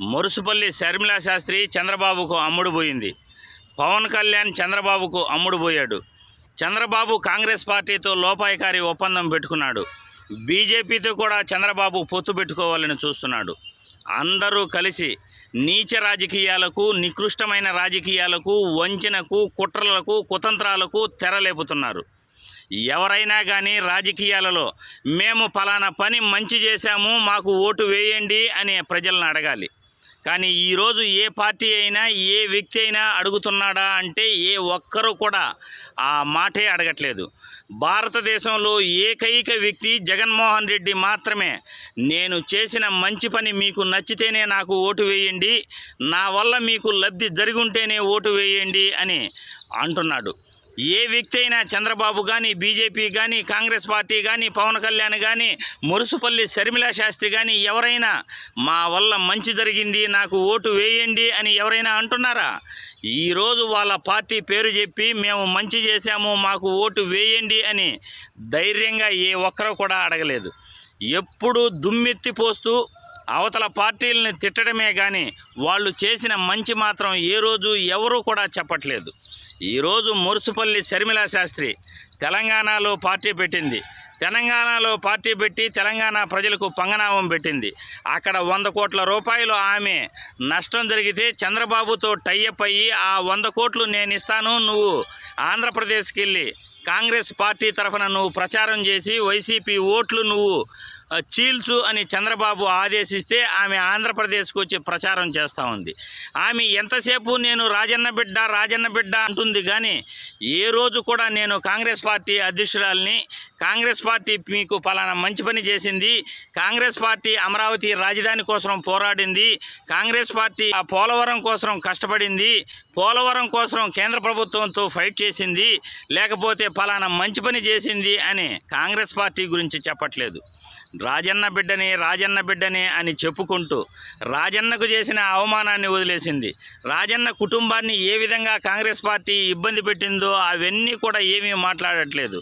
మురుసుపల్లి శర్మిలా శాస్త్రి చంద్రబాబుకు అమ్ముడు పోయింది. పవన్ కళ్యాణ్ చంద్రబాబుకు అమ్ముడు పోయాడు. చంద్రబాబు కాంగ్రెస్ పార్టీతో లోపాయకారి ఒప్పందం పెట్టుకున్నాడు. బీజేపీతో కూడా చంద్రబాబు పొత్తు పెట్టుకోవాలని చూస్తున్నాడు. అందరూ కలిసి నీచ రాజకీయాలకు నికృష్టమైన రాజకీయాలకు వంచనకు కుట్రలకు కుతంత్రాలకు తెరలేపుతున్నారు. ఎవరైనా కానీ రాజకీయాలలో మేము ఫలానా పని మంచి చేశాము మాకు ఓటు వేయండి అని ప్రజలను అడగాలి. కానీ ఈరోజు ఏ పార్టీ అయినా ఏ వ్యక్తి అయినా అడుగుతున్నాడా అంటే ఏ ఒక్కరూ కూడా ఆ మాటే అడగట్లేదు. భారతదేశంలో ఏకైక వ్యక్తి జగన్మోహన్ రెడ్డి మాత్రమే. నేను చేసిన మంచి పని మీకు నచ్చితేనే నాకు ఓటు వేయండి. నా వల్ల మీకు లబ్ధి జరిగి ఉంటేనే ఓటు వేయండి అని అంటున్నాడు. ఏ వ్యక్తి అయినా చంద్రబాబు కానీ బీజేపీ కానీ కాంగ్రెస్ పార్టీ కానీ పవన్ కళ్యాణ్ కానీ మురుసుపల్లి శర్మిలా శాస్త్రి కానీ ఎవరైనా మా వల్ల మంచి జరిగింది నాకు ఓటు వేయండి అని ఎవరైనా అంటున్నారా? ఈరోజు వాళ్ళ పార్టీ పేరు చెప్పి మేము మంచి చేశాము మాకు ఓటు వేయండి అని ధైర్యంగా ఏ ఒక్కరూ కూడా అడగలేదు. ఎప్పుడు దుమ్మెత్తి పోస్తూ అవతల పార్టీలను తిట్టడమే కానీ వాళ్ళు చేసిన మంచి మాత్రం ఏ రోజు ఎవరూ కూడా చెప్పట్లేదు. ఈరోజు మురుసుపల్లి శర్మిలా శాస్త్రి తెలంగాణలో పార్టీ పెట్టింది. తెలంగాణలో పార్టీ పెట్టి తెలంగాణ ప్రజలకు పంగనామం పెట్టింది. అక్కడ వంద కోట్ల రూపాయలు ఆమె నష్టం జరిగితే చంద్రబాబుతో టైఅప్ అయ్యి ఆ వంద కోట్లు నేను ఇస్తాను నువ్వు ఆంధ్రప్రదేశ్కి వెళ్ళి కాంగ్రెస్ పార్టీ తరఫున నువ్వు ప్రచారం చేసి వైసీపీ ఓట్లు నువ్వు చీల్చు అని చంద్రబాబు ఆదేశిస్తే ఆమె ఆంధ్రప్రదేశ్కు వచ్చి ప్రచారం చేస్తూ ఉంది. ఆమె ఎంతసేపు నేను రాజన్న బిడ్డ రాజన్న బిడ్డ అంటుంది కానీ ఏ రోజు కూడా నేను కాంగ్రెస్ పార్టీ అధ్యక్షురాలని కాంగ్రెస్ పార్టీ మీకు పలానా మంచి పని చేసింది కాంగ్రెస్ పార్టీ అమరావతి రాజధాని కోసం పోరాడింది కాంగ్రెస్ పార్టీ ఆ పోలవరం కోసం కష్టపడింది పోలవరం కోసం కేంద్ర ప్రభుత్వంతో ఫైట్ చేసింది లేకపోతే పలానా మంచి పని చేసింది అని కాంగ్రెస్ పార్టీ గురించి చెప్పట్లేదు. రాజన్న బిడ్డని రాజన్న బిడ్డని అని చెప్పుకుంటూ రాజన్నకు చేసిన అవమానాన్ని వదిలేసింది. రాజన్న కుటుంబాన్ని ఏ విధంగా కాంగ్రెస్ పార్టీ ఇబ్బంది పెట్టిందో అవన్నీ కూడా ఏమీ మాట్లాడట్లేదు.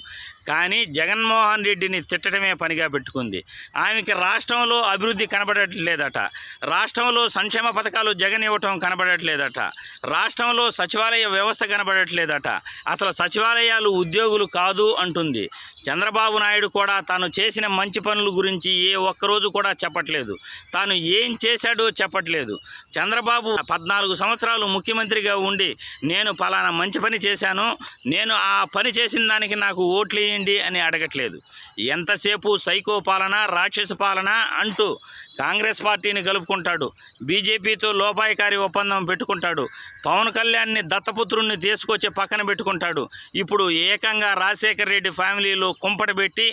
కానీ జగన్మోహన్ రెడ్డిని తిట్టడమే పనిగా పెట్టుకుంది. ఆమెకి రాష్ట్రంలో అభివృద్ధి కనబడట్లేదట. రాష్ట్రంలో సంక్షేమ పథకాలు జగన్ ఇవ్వటం కనబడట్లేదట. రాష్ట్రంలో సచివాలయ వ్యవస్థ కనబడట్లేదట. అసలు సచివాలయాలు ఉద్యోగులు కాదు అంటుంది. చంద్రబాబు నాయుడు కూడా తాను చేసిన మంచి పనుల గురించి ఏ ఒక్కరోజు కూడా చెప్పట్లేదు. తాను ఏం చేశాడో చెప్పట్లేదు. చంద్రబాబు పద్నాలుగు సంవత్సరాలు ముఖ్యమంత్రిగా ఉండి నేను పలానా మంచి పని చేశాను. నేను ఆ పని చేసిన దానికి నాకు ఓట్లు వేయండి అని అడగట్లేదు. ఎంతసేపు సైకో పాలన రాక్షస పాలన అంటూ కాంగ్రెస్ పార్టీని కలుపుకుంటాడు బీజేపీతో లోపాయకారి ఒప్పందం పెట్టుకుంటాడు. పవన్ కళ్యాణ్ని దత్తపుత్రుణ్ణి తీసుకొచ్చి పక్కన పెట్టుకుంటాడు. ఇప్పుడు ఏకంగా రాజశేఖర రెడ్డి ఫ్యామిలీలో కుంపటబెట్టి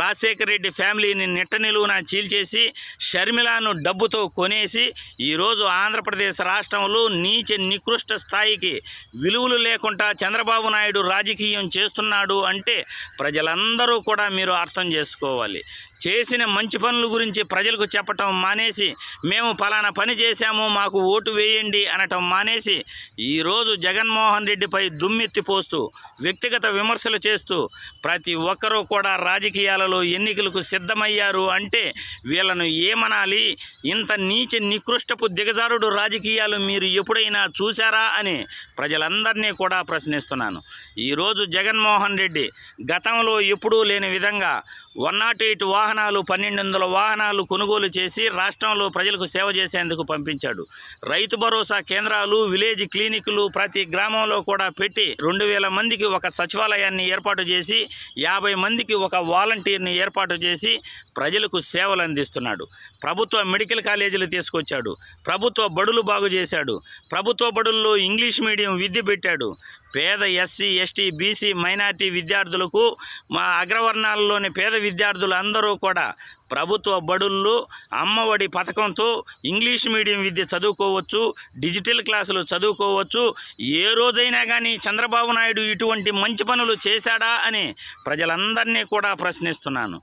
రాజశేఖర రెడ్డి ఫ్యామిలీని నిట్ట నిలువున చీల్చేసి షర్మిలాను డబ్బుతో కొనేసి ఈరోజు ఆంధ్రప్రదేశ్ రాష్ట్రంలో నీచ నికృష్ట స్థాయికి విలువలు లేకుండా చంద్రబాబు నాయుడు రాజకీయం చేస్తున్నాడు అంటే ప్రజలందరూ కూడా మీరు అర్థం చేసుకోవాలి. చేసిన మంచి పనుల గురించి ప్రజలకు చెప్పటం మానేసి మేము పలానా పని చేశాము మాకు ఓటు వేయండి అనటం మానేసి ఈరోజు జగన్మోహన్ రెడ్డిపై దుమ్మెత్తి పోస్తూ వ్యక్తిగత విమర్శలు చేస్తూ ప్రతి ఒక్కరూ కూడా రాజకీయాలలో ఎన్నికలకు సిద్ధమయ్యారు అంటే వీళ్ళను ఏమనాలి? ఇంత నీచ నికృష్టపు దిగజారుడు రాజకీయాలు మీరు ఎప్పుడైనా చూశారా అని ప్రజలందరినీ కూడా ప్రశ్నిస్తున్నాను. ఈరోజు జగన్మోహన్ రెడ్డి గతంలో ఎప్పుడూ లేని విధంగా వన్ నాట్ ఎయిట్ వాహనాలు పన్నెండు వందల వాహనాలు కొనుగోలు చేసి రాష్ట్రంలో ప్రజలకు సేవ చేసేందుకు పంపించాడు. రైతు భరోసా కేంద్రాలు విలేజ్ క్లినిక్లు ప్రతి గ్రామంలో కూడా పెట్టి రెండు వేల మందికి ఒక సచివాలయాన్ని ఏర్పాటు చేసి యాభై మందికి ఒక వాలంటీర్ని ఏర్పాటు చేసి ప్రజలకు సేవలు అందిస్తున్నాడు. ప్రభుత్వ మెడికల్ కాలేజీలు తీసుకొచ్చాడు. ప్రభుత్వ బడులు బాగు చేశాడు. ప్రభుత్వ బడుల్లో ఇంగ్లీష్ మీడియం విద్య పెట్టాడు. పేద ఎస్సీ ఎస్టీ బీసీ మైనార్టీ విద్యార్థులకు మా అగ్రవర్ణాలలోని పేద విద్యార్థులు అందరూ కూడా ప్రభుత్వ బడుల్లో అమ్మఒడి పథకంతో ఇంగ్లీష్ మీడియం విద్య చదువుకోవచ్చు డిజిటల్ క్లాసులు చదువుకోవచ్చు. ఏ రోజైనా కానీ చంద్రబాబు నాయుడు ఇటువంటి మంచి పనులు చేశాడా అని ప్రజలందరినీ కూడా ప్రశ్నిస్తున్నాను.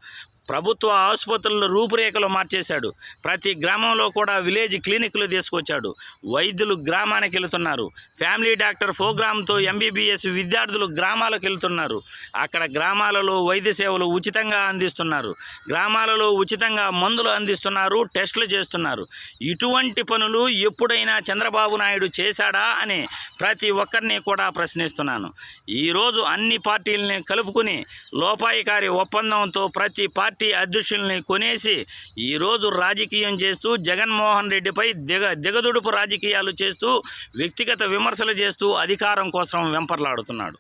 ప్రభుత్వ ఆసుపత్రుల రూపురేఖలు మార్చేశాడు. ప్రతి గ్రామంలో కూడా విలేజ్ క్లినిక్లు తీసుకొచ్చాడు. వైద్యులు గ్రామానికి వెళుతున్నారు. ఫ్యామిలీ డాక్టర్ ప్రోగ్రాంతో ఎంబీబీఎస్ విద్యార్థులు గ్రామాలకు వెళ్తున్నారు. అక్కడ గ్రామాలలో వైద్య సేవలు ఉచితంగా అందిస్తున్నారు. గ్రామాలలో ఉచితంగా మందులు అందిస్తున్నారు టెస్టులు చేస్తున్నారు. ఇటువంటి పనులు ఎప్పుడైనా చంద్రబాబు నాయుడు చేశాడా అని ప్రతి ఒక్కరిని కూడా ప్రశ్నిస్తున్నాను. ఈరోజు అన్ని పార్టీలని కలుపుకుని లోపాయికారి ఒప్పందంతో ప్రతి పార్టీ అధ్యక్షుల్ని కొనేసి ఈరోజు రాజకీయం చేస్తూ జగన్మోహన్ రెడ్డిపై దిగ దిగదుడుపు రాజకీయాలు చేస్తూ వ్యక్తిగత విమర్శలు చేస్తూ అధికారం కోసం వెంపర్లాడుతున్నాడు.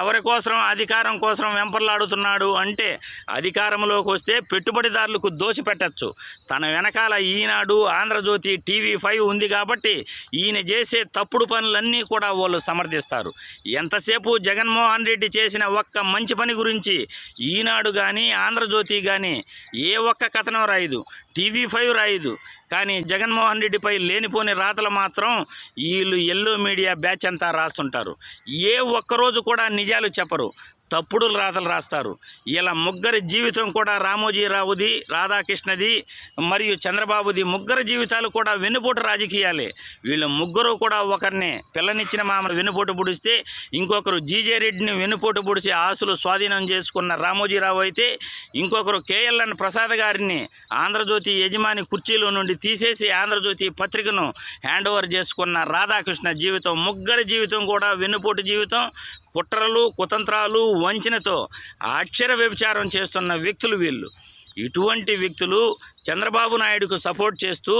ఎవరి కోసం అధికారం కోసం వెంపర్లాడుతున్నాడు అంటే అధికారంలోకి వస్తే పెట్టుబడిదారులకు దోచిపెట్టచ్చు తన వెనకాల ఈనాడు ఆంధ్రజ్యోతి టీవీ ఫైవ్ ఉంది కాబట్టి ఈయన చేసే తప్పుడు పనులన్నీ కూడా వాళ్ళు సమర్థిస్తారు. ఎంతసేపు జగన్మోహన్ రెడ్డి చేసిన ఒక్క మంచి పని గురించి ఈనాడు కానీ ఆంధ్రజ్యోతి కానీ ఏ ఒక్క కథనం రాయదు. TV five రాయదు. కానీ జగన్మోహన్ రెడ్డిపై లేనిపోని రాతలు మాత్రం వీళ్ళు ఎల్లో మీడియా బ్యాచ్ అంతా రాస్తుంటారు. ఏ ఒక్కరోజు కూడా నిజాలు చెప్పరు. తప్పుడు రాతలు రాస్తారు. ఇలా ముగ్గురి జీవితం కూడా రామోజీరావుది రాధాకృష్ణది మరియు చంద్రబాబుది ముగ్గురు జీవితాలు కూడా వెన్నుపోటు రాజకీయాలే. వీళ్ళు ముగ్గురు కూడా ఒకరిని పిల్లనిచ్చిన మామను వెన్నుపోటు పొడిస్తే ఇంకొకరు జీజే రెడ్డిని వెన్నుపోటు పొడిచి ఆస్తులు స్వాధీనం చేసుకున్న రామోజీరావు అయితే ఇంకొకరు కేఎల్ఎన్ ప్రసాద్ గారిని ఆంధ్రజ్యోతి యజమాని కుర్చీలో నుండి తీసేసి ఆంధ్రజ్యోతి పత్రికను హ్యాండ్ ఓవర్ చేసుకున్న రాధాకృష్ణ జీవితం ముగ్గురి జీవితం కూడా వెన్నుపోటు జీవితం కుట్రలు కుతంత్రాలు వంచనతో అక్షర వ్యభిచారం చేస్తున్న వ్యక్తులు వీళ్ళు. ఇటువంటి వ్యక్తులు చంద్రబాబు నాయుడుకు సపోర్ట్ చేస్తూ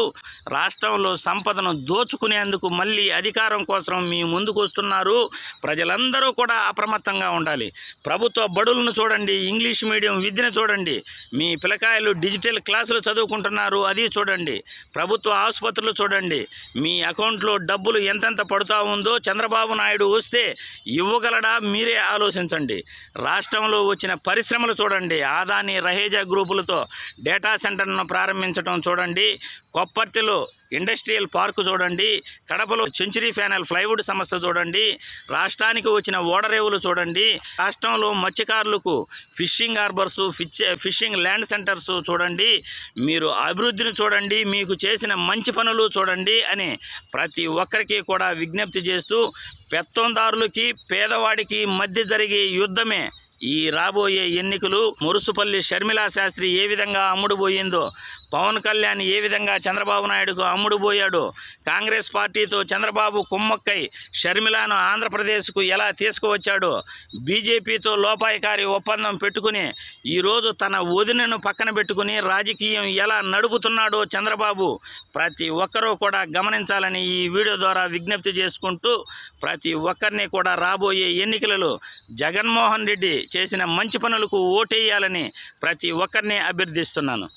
రాష్ట్రంలో సంపదను దోచుకునేందుకు మళ్ళీ అధికారం కోసం మీ ముందుకు వస్తున్నారు. ప్రజలందరూ కూడా అప్రమత్తంగా ఉండాలి. ప్రభుత్వ బడులను చూడండి ఇంగ్లీష్ మీడియం విద్యను చూడండి మీ పిల్లకాయలు డిజిటల్ క్లాసులు చదువుకుంటున్నారు అది చూడండి ప్రభుత్వ ఆసుపత్రులు చూడండి మీ అకౌంట్లో డబ్బులు ఎంతెంత పడుతూ ఉందో చంద్రబాబు నాయుడు వస్తే ఇవ్వగలడా? మీరే ఆలోచించండి. రాష్ట్రంలో వచ్చిన పరిశ్రమలు చూడండి ఆదాని రహేజా గ్రూపులతో డేటా సెంటర్ను ప్రారంభించడం చూడండి. కొప్పర్తిలో ఇండస్ట్రియల్ పార్క్ చూడండి. కడపలో సెంచురీ ఫ్యానల్ ఫ్లైవుడ్ సంస్థ చూడండి. రాష్ట్రానికి వచ్చిన ఓడరేవులు చూడండి. రాష్ట్రంలో మత్స్యకారులకు ఫిషింగ్ హార్బర్స్ ఫిచ్ ఫిషింగ్ ల్యాండ్ సెంటర్స్ చూడండి. మీరు అభివృద్ధిని చూడండి. మీకు చేసిన మంచి పనులు చూడండి అని ప్రతి ఒక్కరికి కూడా విజ్ఞప్తి చేస్తూ పెత్తందారులకి పేదవాడికి మధ్య జరిగే యుద్ధమే ఈ రాబోయే ఎన్నికలు మురుసుపల్లి షర్మిలా శాస్త్రి ఏ విధంగా అమ్ముడుపోయిందో పవన్ కళ్యాణ్ ఏ విధంగా చంద్రబాబు నాయుడుకు అమ్ముడుపోయాడు కాంగ్రెస్ పార్టీతో చంద్రబాబు కుమ్మక్కై షర్మిలాను ఆంధ్రప్రదేశ్కు ఎలా తీసుకువచ్చాడో? బీజేపీతో లోపాయికారి ఒప్పందం పెట్టుకుని ఈరోజు తన వదినను పక్కన పెట్టుకుని రాజకీయం ఎలా నడుపుతున్నాడో చంద్రబాబు ప్రతి ఒక్కరూ కూడా గమనించాలని ఈ వీడియో ద్వారా విజ్ఞప్తి చేసుకుంటూ ప్రతి ఒక్కరిని కూడా రాబోయే ఎన్నికలలో జగన్మోహన్ రెడ్డి చేసిన మంచి పనులకు ఓటేయాలని ప్రతి ఒక్కరిని అభ్యర్థిస్తున్నాను.